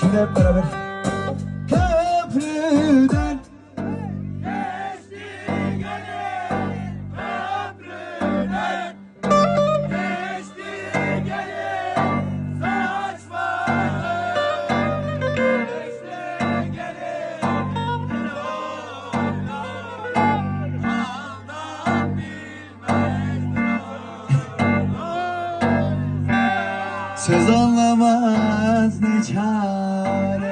Şimdi hep beraber. Söz anlamaz ne çare